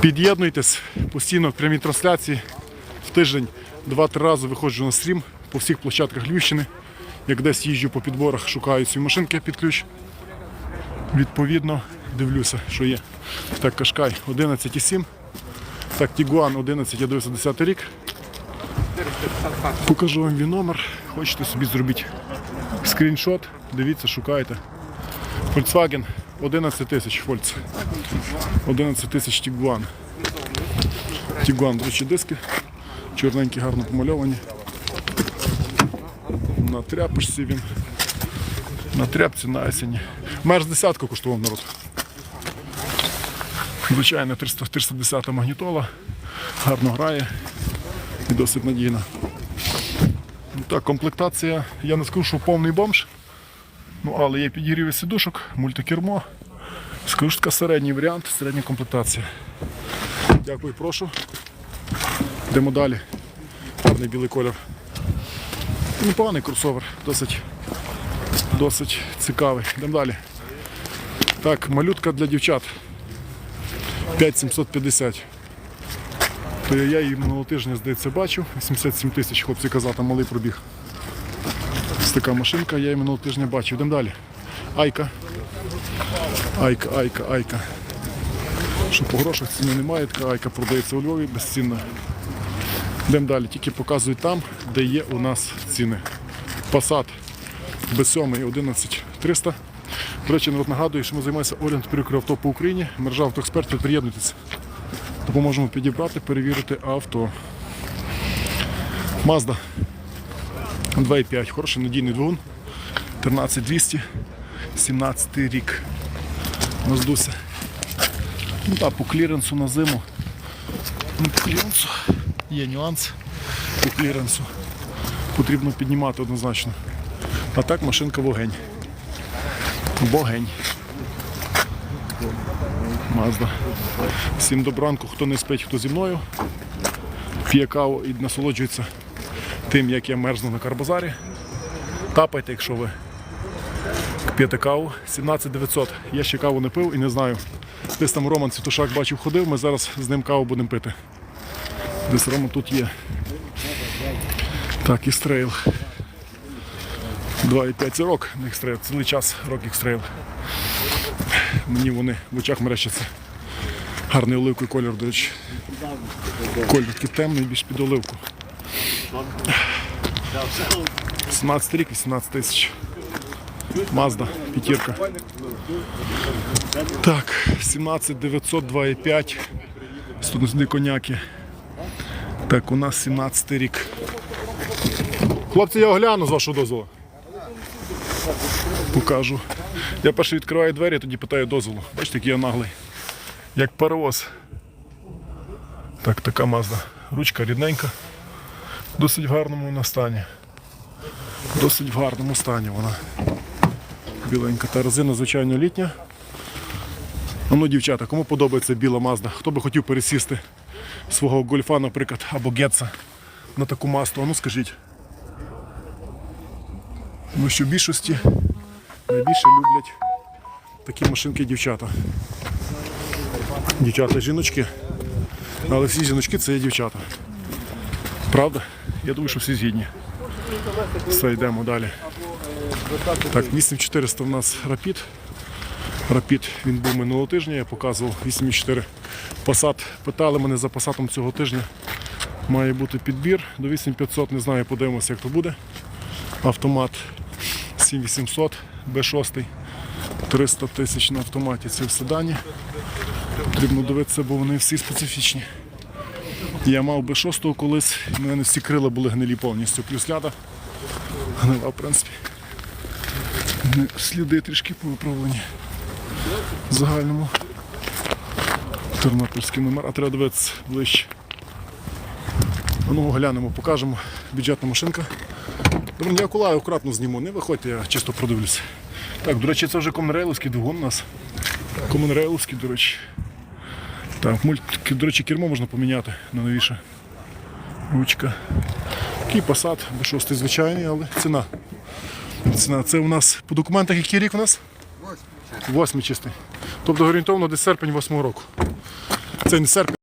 Під'єднуйтесь постійно в прямій трансляції. В тиждень два-три рази виходжу на стрім по всіх площадках Львівщини. Як десь їжджу по підборах, шукаю свої машинки під ключ. Відповідно, дивлюся, що є. Так, Кашкай 11,7. Так, Тігуан 11, я дивився 10 рік. Покажу вам він номер. Хочете собі зробіть скріншот. Дивіться, шукайте. Volkswagen 11 тисяч Volts. 11 тисяч Тігуан. Тігуан, речі, диски. Чорненькі, гарно помальовані. На тряпочці він. На тряпці на осені. Мерз десятку коштував народ. Звичайно, 310 магнітола. Гарно грає і досить надійна. Ну, Так, комплектація, я не скажу, що повний бомж. Ну, але є підігріви сідушок, мультикермо. Скажу, середній варіант, середня комплектація. Дякую, прошу. Йдемо далі. Гарний білий колір. Непоганий кросовер, досить, досить цікавий. Йдемо далі. Так, малютка для дівчат. 5750. То я її минулого тижня, здається, бачив. 87 тисяч, хлопці казали, малий пробіг. Така машинка, я її минулого тижня бачив. Йдемо далі. Айка. Айка, айка, айка. Що по грошах ціни немає, така айка продається у Львові безцінна. Йдемо далі, тільки показують там, де є у нас ціни. Passat B7 11300. До речі, народ нагадую, що ми займаємося орієнт перекрив авто по Україні. Мережа автоекспертів, приєднуйтесь. Допоможемо підібрати, перевірити авто. Mazda 2,5. Хороший надійний двигун. 13200. 17 рік. Маздуся. Ну так, по кліренсу на зиму. Ну, по кліренсу є нюанс. По кліренсу. Потрібно піднімати однозначно. А так машинка вогень. Вогень. Мазда. Всім добранку, хто не спить, хто зі мною. П'є каву і насолоджується тим, як я мерзну на карбазарі. Тапайте, якщо ви п'єте каву. 17900. Я ще каву не пив і не знаю. Десь там Роман Цвітушак бачив, ходив, ми зараз з ним каву будемо пити. Десь Роман тут є. Так, ікстрейл. 2,5 це рок на ікстрейл. Цілий час рок ікстрейл. Мені вони в очах мерещаться. Гарний оливковий колір, до речі. Колір такий темний, більш під оливку. 17 рік, 18 тисяч. Мазда, п'ятірка. Так, 17 900, 2,5. Студентські коняки. Так, у нас 17 рік. Хлопці, я огляну з вашого дозволу. Покажу. Я перше відкриваю двері, тоді питаю дозволу. Бачите, який я наглий. Як паровоз. Так, така мазда. Ручка рідненька. Досить гарному вона стані. Досить в гарному стані вона. Біленька. Та резина, звичайно, літня. Ну, дівчата, кому подобається біла мазда? Хто би хотів пересісти свого гольфа, наприклад, або гетса на таку масту? Ну скажіть. Тому що в більшості найбільше люблять такі машинки дівчата. Дівчата, жіночки. Але всі жіночки це є дівчата. Правда? Я думаю, що всі згідні. Все, йдемо далі. Так, 8400 у нас рапід. Рапід він був минулого тижня, я показував 8,4 Passat. Питали мене за Passat цього тижня. Має бути підбір до 8500, не знаю, подивимося, як то буде. Автомат 7800, B6, 300 тисяч на автоматі. Це все дані. Потрібно дивитися, бо вони всі специфічні. Я мав B6 колись, і в мене всі крила були гнилі повністю, плюс ляда. Гнила, в принципі. Сліди трішки повиправлені. В загальному. Тернопільський номер, а треба дивитися ближче. Ну, глянемо, покажемо. Бюджетна машинка. Добре, я окулаю акуратно зніму, не виходьте, я чисто продивлюся. Так, до речі, це вже комнрейловський двигун у нас. Комнрейловський, до речі. Так, мульт, до речі, кермо можна поміняти на новіше. Ручка. Такий посад, B6 звичайний, але ціна. Ціна. Це у нас по документах який рік у нас? Восьмий чистий. Тобто орієнтовно десь серпень восьмого року. Це не церква,